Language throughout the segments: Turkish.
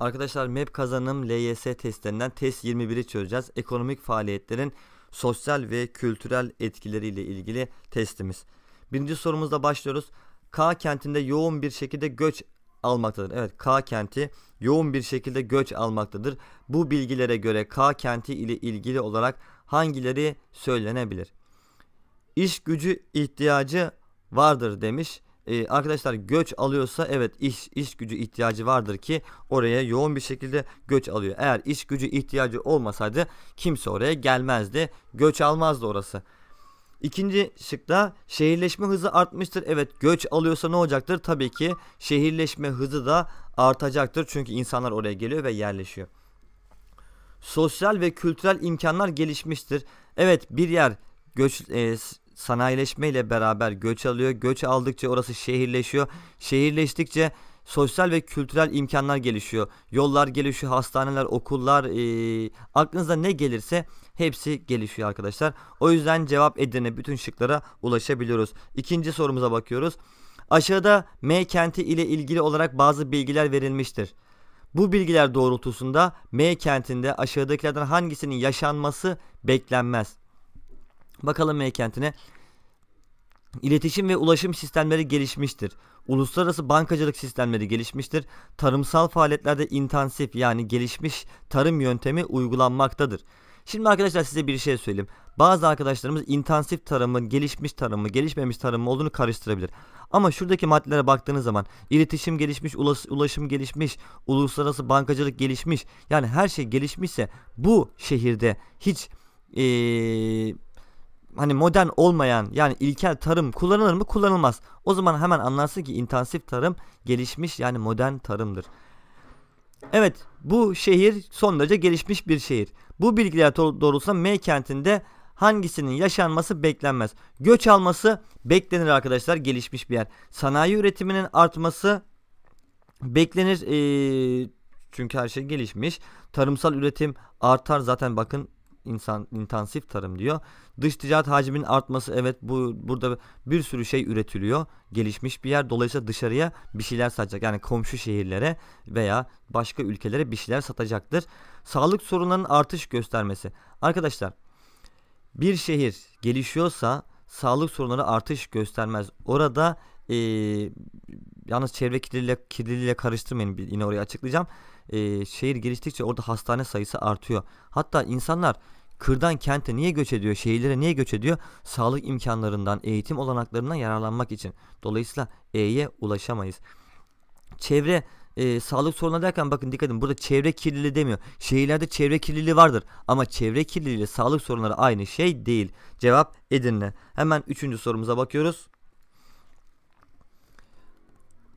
Arkadaşlar MEP kazanım LYS testlerinden test 21'i çözeceğiz. Ekonomik faaliyetlerin sosyal ve kültürel etkileriyle ilgili testimiz. Birinci sorumuzda başlıyoruz. K kentinde yoğun bir şekilde göç almaktadır. Evet K kenti yoğun bir şekilde göç almaktadır. Bu bilgilere göre K kenti ile ilgili olarak hangileri söylenebilir? İş gücü ihtiyacı vardır demiş. Ee, arkadaşlar göç alıyorsa evet iş iş gücü ihtiyacı vardır ki oraya yoğun bir şekilde göç alıyor. Eğer iş gücü ihtiyacı olmasaydı kimse oraya gelmezdi. Göç almazdı orası. İkinci şıkta şehirleşme hızı artmıştır. Evet göç alıyorsa ne olacaktır? Tabii ki şehirleşme hızı da artacaktır. Çünkü insanlar oraya geliyor ve yerleşiyor. Sosyal ve kültürel imkanlar gelişmiştir. Evet bir yer göç e, sanayileşme ile beraber göç alıyor. Göç aldıkça orası şehirleşiyor. Şehirleştikçe sosyal ve kültürel imkanlar gelişiyor. Yollar gelişiyor, hastaneler, okullar, e, aklınıza ne gelirse hepsi gelişiyor arkadaşlar. O yüzden cevap Edirne bütün şıklara ulaşabiliyoruz. İkinci sorumuza bakıyoruz. Aşağıda M kenti ile ilgili olarak bazı bilgiler verilmiştir. Bu bilgiler doğrultusunda M kentinde aşağıdakilerden hangisinin yaşanması beklenmez? Bakalım M kentine. İletişim ve ulaşım sistemleri gelişmiştir. Uluslararası bankacılık sistemleri gelişmiştir. Tarımsal faaliyetlerde intensif yani gelişmiş tarım yöntemi uygulanmaktadır. Şimdi arkadaşlar size bir şey söyleyeyim. Bazı arkadaşlarımız intensif tarımın gelişmiş tarımı, gelişmemiş tarımı olduğunu karıştırabilir. Ama şuradaki maddelere baktığınız zaman iletişim gelişmiş, ulaşım gelişmiş, uluslararası bankacılık gelişmiş. Yani her şey gelişmişse bu şehirde hiç ee, hani modern olmayan yani ilkel tarım kullanılır mı? Kullanılmaz. O zaman hemen anlarsın ki intensif tarım gelişmiş yani modern tarımdır. Evet bu şehir son derece gelişmiş bir şehir. Bu bilgiler doğrultusunda M kentinde hangisinin yaşanması beklenmez. Göç alması beklenir arkadaşlar gelişmiş bir yer. Sanayi üretiminin artması beklenir ee, çünkü her şey gelişmiş. Tarımsal üretim artar zaten bakın insan intensif tarım diyor. Dış ticaret hacminin artması evet bu burada bir sürü şey üretiliyor. Gelişmiş bir yer dolayısıyla dışarıya bir şeyler satacak. Yani komşu şehirlere veya başka ülkelere bir şeyler satacaktır. Sağlık sorunlarının artış göstermesi. Arkadaşlar bir şehir gelişiyorsa sağlık sorunları artış göstermez. Orada ee, yalnız çevre kirliliğiyle, kirliliğiyle karıştırmayın yine orayı açıklayacağım. Ee, şehir geliştikçe orada hastane sayısı artıyor. Hatta insanlar kırdan kente niye göç ediyor, şehirlere niye göç ediyor? Sağlık imkanlarından, eğitim olanaklarından yararlanmak için. Dolayısıyla E'ye ulaşamayız. Çevre e, sağlık sorunu derken bakın dikkat edin burada çevre kirliliği demiyor. Şehirlerde çevre kirliliği vardır ama çevre kirliliği ile sağlık sorunları aynı şey değil. Cevap Edirne. Hemen üçüncü sorumuza bakıyoruz.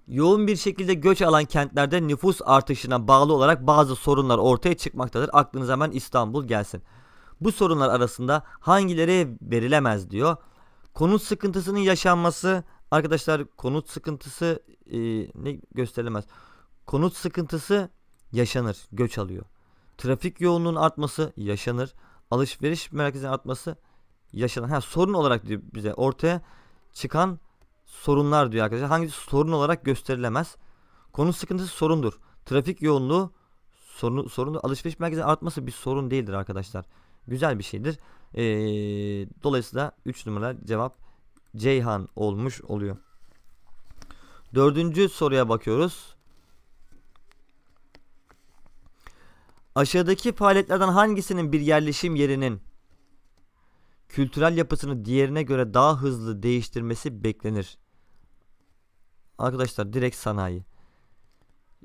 Yoğun bir şekilde göç alan kentlerde nüfus artışına bağlı olarak bazı sorunlar ortaya çıkmaktadır. Aklınıza hemen İstanbul gelsin. Bu sorunlar arasında hangileri verilemez diyor. Konut sıkıntısının yaşanması arkadaşlar konut sıkıntısı e, ne gösterilemez. Konut sıkıntısı yaşanır, göç alıyor. Trafik yoğunluğunun artması yaşanır. Alışveriş merkezinin artması yaşanır. Ha, sorun olarak diyor bize ortaya çıkan sorunlar diyor arkadaşlar. Hangisi sorun olarak gösterilemez? Konut sıkıntısı sorundur. Trafik yoğunluğu sorun, sorundur. Alışveriş merkezinin artması bir sorun değildir arkadaşlar. Güzel bir şeydir. Ee, dolayısıyla 3 numara cevap Ceyhan olmuş oluyor. Dördüncü soruya bakıyoruz. Aşağıdaki faaliyetlerden hangisinin bir yerleşim yerinin kültürel yapısını diğerine göre daha hızlı değiştirmesi beklenir? Arkadaşlar direkt sanayi.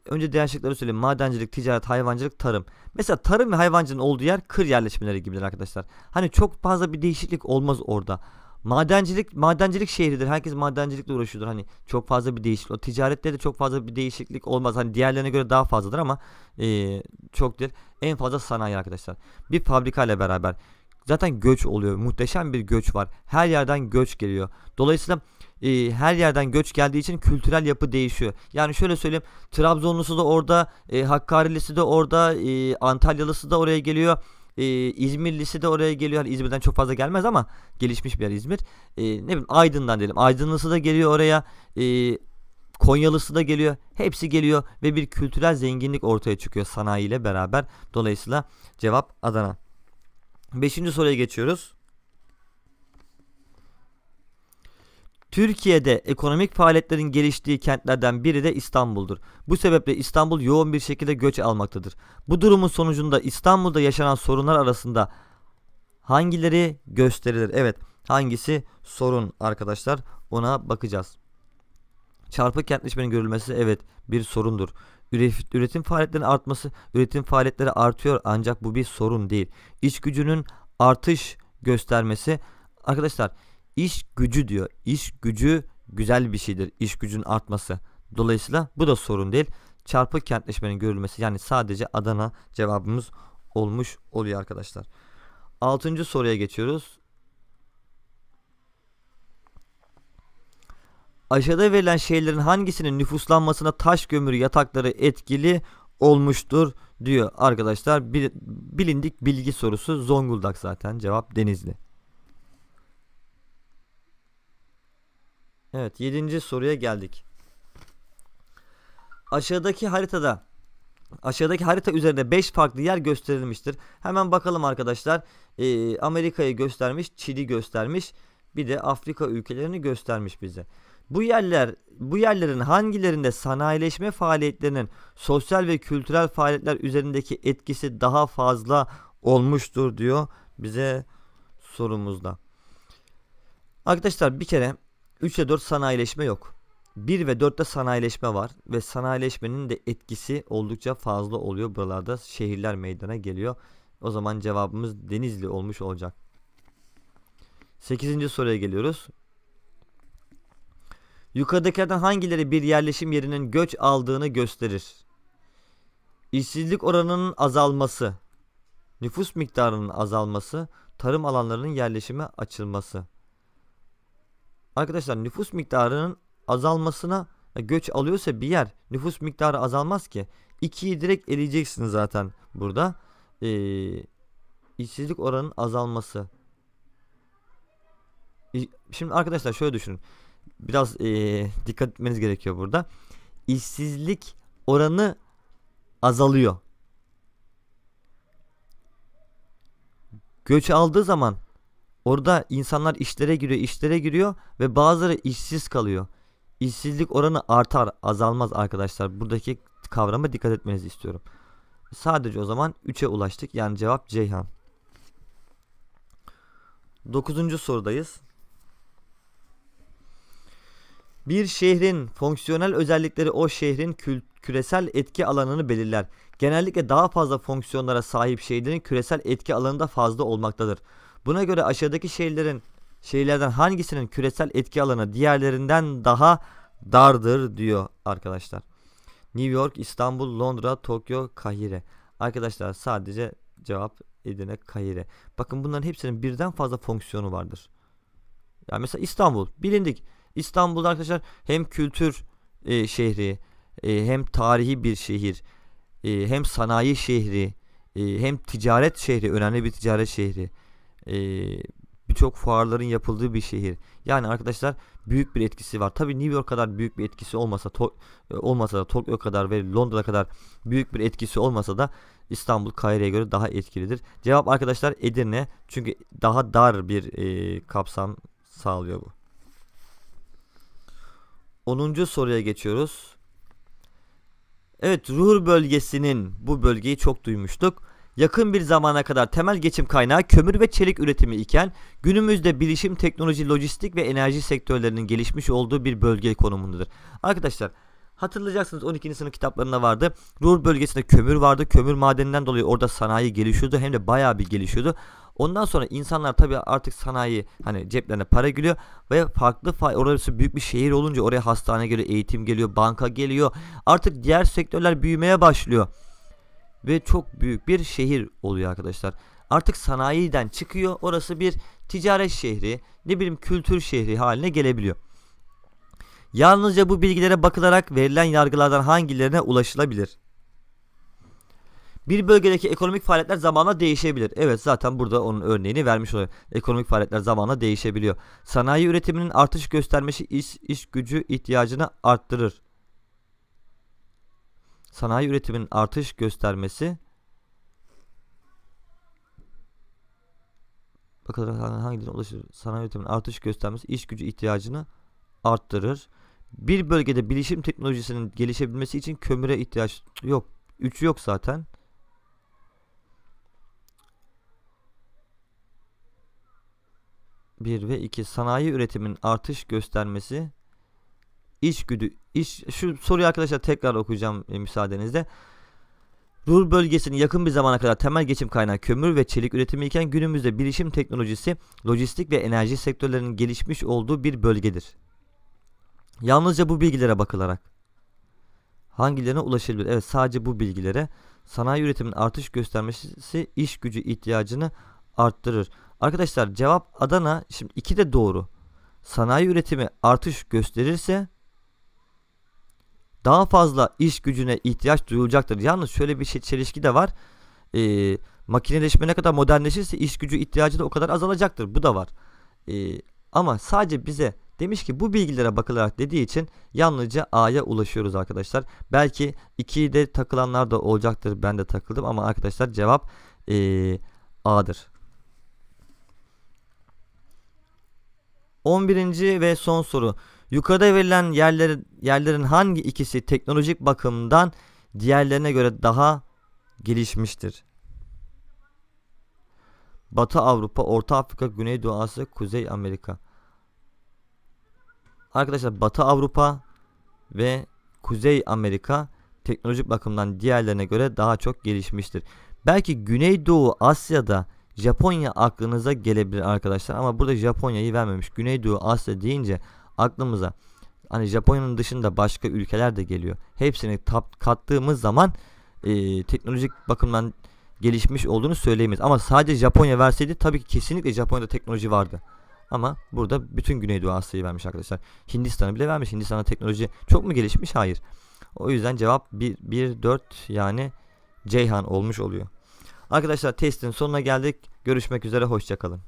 Önce diğer şıkları söyleyeyim. Madencilik, ticaret, hayvancılık, tarım. Mesela tarım ve hayvancılığın olduğu yer kır yerleşimleri gibidir arkadaşlar. Hani çok fazla bir değişiklik olmaz orada. Madencilik madencilik şehridir. Herkes madencilikle uğraşıyordur. Hani çok fazla bir değişiklik. O ticarette de çok fazla bir değişiklik olmaz. Hani diğerlerine göre daha fazladır ama e, çoktur. En fazla sanayi arkadaşlar. Bir fabrika ile beraber zaten göç oluyor. Muhteşem bir göç var. Her yerden göç geliyor. Dolayısıyla e, her yerden göç geldiği için kültürel yapı değişiyor. Yani şöyle söyleyeyim Trabzonlusu da orada, e, Hakkari'lisi de orada, e, Antalyalısı da oraya geliyor. E, İzmirlisi de oraya geliyor. Yani İzmir'den çok fazla gelmez ama gelişmiş bir yer İzmir. E, ne bileyim Aydın'dan diyelim. Aydınlısı da geliyor oraya. E, Konyalısı da geliyor. Hepsi geliyor ve bir kültürel zenginlik ortaya çıkıyor sanayi ile beraber. Dolayısıyla cevap Adana. Beşinci soruya geçiyoruz. Türkiye'de ekonomik faaliyetlerin geliştiği kentlerden biri de İstanbul'dur. Bu sebeple İstanbul yoğun bir şekilde göç almaktadır. Bu durumun sonucunda İstanbul'da yaşanan sorunlar arasında hangileri gösterilir? Evet, hangisi sorun arkadaşlar? Ona bakacağız. Çarpık kentleşmenin görülmesi evet bir sorundur. Üretim faaliyetlerinin artması, üretim faaliyetleri artıyor ancak bu bir sorun değil. İş gücünün artış göstermesi arkadaşlar iş gücü diyor. İş gücü güzel bir şeydir. İş gücün artması. Dolayısıyla bu da sorun değil. Çarpık kentleşmenin görülmesi yani sadece Adana cevabımız olmuş oluyor arkadaşlar. Altıncı soruya geçiyoruz. Aşağıda verilen şeylerin hangisinin nüfuslanmasına taş gömürü yatakları etkili olmuştur diyor arkadaşlar. Bilindik bilgi sorusu Zonguldak zaten cevap Denizli. Evet yedinci soruya geldik. Aşağıdaki haritada aşağıdaki harita üzerinde 5 farklı yer gösterilmiştir. Hemen bakalım arkadaşlar. Ee, Amerika'yı göstermiş, Çin'i göstermiş. Bir de Afrika ülkelerini göstermiş bize. Bu yerler bu yerlerin hangilerinde sanayileşme faaliyetlerinin sosyal ve kültürel faaliyetler üzerindeki etkisi daha fazla olmuştur diyor bize sorumuzda. Arkadaşlar bir kere 3 ile 4 sanayileşme yok. 1 ve 4'te sanayileşme var ve sanayileşmenin de etkisi oldukça fazla oluyor. Buralarda şehirler meydana geliyor. O zaman cevabımız Denizli olmuş olacak. 8. soruya geliyoruz. Yukarıdakilerden hangileri bir yerleşim yerinin göç aldığını gösterir? İşsizlik oranının azalması, nüfus miktarının azalması, tarım alanlarının yerleşime açılması. Arkadaşlar nüfus miktarının azalmasına göç alıyorsa bir yer nüfus miktarı azalmaz ki. 2'yi direkt eleyeceksiniz zaten burada. Ee, işsizlik oranının azalması. Şimdi arkadaşlar şöyle düşünün biraz e, dikkat etmeniz gerekiyor burada. İşsizlik oranı azalıyor. Göç aldığı zaman orada insanlar işlere giriyor, işlere giriyor ve bazıları işsiz kalıyor. İşsizlik oranı artar, azalmaz arkadaşlar. Buradaki kavrama dikkat etmenizi istiyorum. Sadece o zaman 3'e ulaştık. Yani cevap Ceyhan. 9. sorudayız. Bir şehrin fonksiyonel özellikleri o şehrin kül küresel etki alanını belirler. Genellikle daha fazla fonksiyonlara sahip şehirlerin küresel etki alanında fazla olmaktadır. Buna göre aşağıdaki şehirlerin şehirlerden hangisinin küresel etki alanı diğerlerinden daha dardır diyor arkadaşlar. New York, İstanbul, Londra, Tokyo, Kahire. Arkadaşlar sadece cevap Edirne, Kahire. Bakın bunların hepsinin birden fazla fonksiyonu vardır. Yani mesela İstanbul bilindik. İstanbul'da arkadaşlar hem kültür e, şehri e, hem tarihi bir şehir e, hem sanayi şehri e, hem ticaret şehri önemli bir ticaret şehri e, birçok fuarların yapıldığı bir şehir. Yani arkadaşlar büyük bir etkisi var. Tabi New York kadar büyük bir etkisi olmasa to, e, olmasa da Tokyo kadar ve Londra kadar büyük bir etkisi olmasa da İstanbul Kahire'ye göre daha etkilidir. Cevap arkadaşlar Edirne. Çünkü daha dar bir e, kapsam sağlıyor bu. 10. soruya geçiyoruz. Evet Ruhr bölgesinin bu bölgeyi çok duymuştuk. Yakın bir zamana kadar temel geçim kaynağı kömür ve çelik üretimi iken günümüzde bilişim, teknoloji, lojistik ve enerji sektörlerinin gelişmiş olduğu bir bölge konumundadır. Arkadaşlar hatırlayacaksınız 12. sınıf kitaplarında vardı. Ruhr bölgesinde kömür vardı. Kömür madeninden dolayı orada sanayi gelişiyordu hem de bayağı bir gelişiyordu. Ondan sonra insanlar tabii artık sanayi hani ceplerine para geliyor ve farklı orası büyük bir şehir olunca oraya hastane geliyor, eğitim geliyor, banka geliyor. Artık diğer sektörler büyümeye başlıyor. Ve çok büyük bir şehir oluyor arkadaşlar. Artık sanayiden çıkıyor. Orası bir ticaret şehri, ne bileyim kültür şehri haline gelebiliyor. Yalnızca bu bilgilere bakılarak verilen yargılardan hangilerine ulaşılabilir? Bir bölgedeki ekonomik faaliyetler zamanla değişebilir. Evet zaten burada onun örneğini vermiş oluyor. Ekonomik faaliyetler zamanla değişebiliyor. Sanayi üretiminin artış göstermesi iş, iş gücü ihtiyacını arttırır. sanayi üretiminin artış göstermesi bakalım hangi ulaşır sanayi üretiminin artış göstermesi iş gücü ihtiyacını arttırır. Bir bölgede bilişim teknolojisinin gelişebilmesi için kömüre ihtiyaç yok. Üçü yok zaten. Bir ve iki sanayi üretiminin artış göstermesi iş gücü iş şu soruyu arkadaşlar tekrar okuyacağım e, müsaadenizle. Ruhr bölgesinin yakın bir zamana kadar temel geçim kaynağı kömür ve çelik üretimi iken günümüzde bilişim teknolojisi, lojistik ve enerji sektörlerinin gelişmiş olduğu bir bölgedir. Yalnızca bu bilgilere bakılarak hangilerine ulaşılabilir? Evet sadece bu bilgilere sanayi üretiminin artış göstermesi iş gücü ihtiyacını arttırır. Arkadaşlar cevap Adana. Şimdi iki de doğru. Sanayi üretimi artış gösterirse daha fazla iş gücüne ihtiyaç duyulacaktır. Yalnız şöyle bir şey, çelişki de var. Ee, makineleşme ne kadar modernleşirse iş gücü ihtiyacı da o kadar azalacaktır. Bu da var. Ee, ama sadece bize demiş ki bu bilgilere bakılarak dediği için yalnızca A'ya ulaşıyoruz arkadaşlar. Belki 2'yi de takılanlar da olacaktır. Ben de takıldım ama arkadaşlar cevap ee, A'dır. 11. ve son soru. Yukarıda verilen yerler, yerlerin hangi ikisi teknolojik bakımdan diğerlerine göre daha gelişmiştir? Batı Avrupa, Orta Afrika, Güneydoğu Asya, Kuzey Amerika. Arkadaşlar Batı Avrupa ve Kuzey Amerika teknolojik bakımdan diğerlerine göre daha çok gelişmiştir. Belki Güneydoğu Asya'da Japonya aklınıza gelebilir arkadaşlar ama burada Japonya'yı vermemiş. Güneydoğu Asya deyince aklımıza hani Japonya'nın dışında başka ülkeler de geliyor. Hepsini tap, kattığımız zaman e, teknolojik bakımdan gelişmiş olduğunu söyleyemeyiz. Ama sadece Japonya verseydi tabii ki kesinlikle Japonya'da teknoloji vardı. Ama burada bütün Güneydoğu Asya'yı vermiş arkadaşlar. Hindistan'ı bile vermiş. Hindistan'da teknoloji çok mu gelişmiş? Hayır. O yüzden cevap 1, 1 4 yani Ceyhan olmuş oluyor. Arkadaşlar testin sonuna geldik. Görüşmek üzere. Hoşçakalın.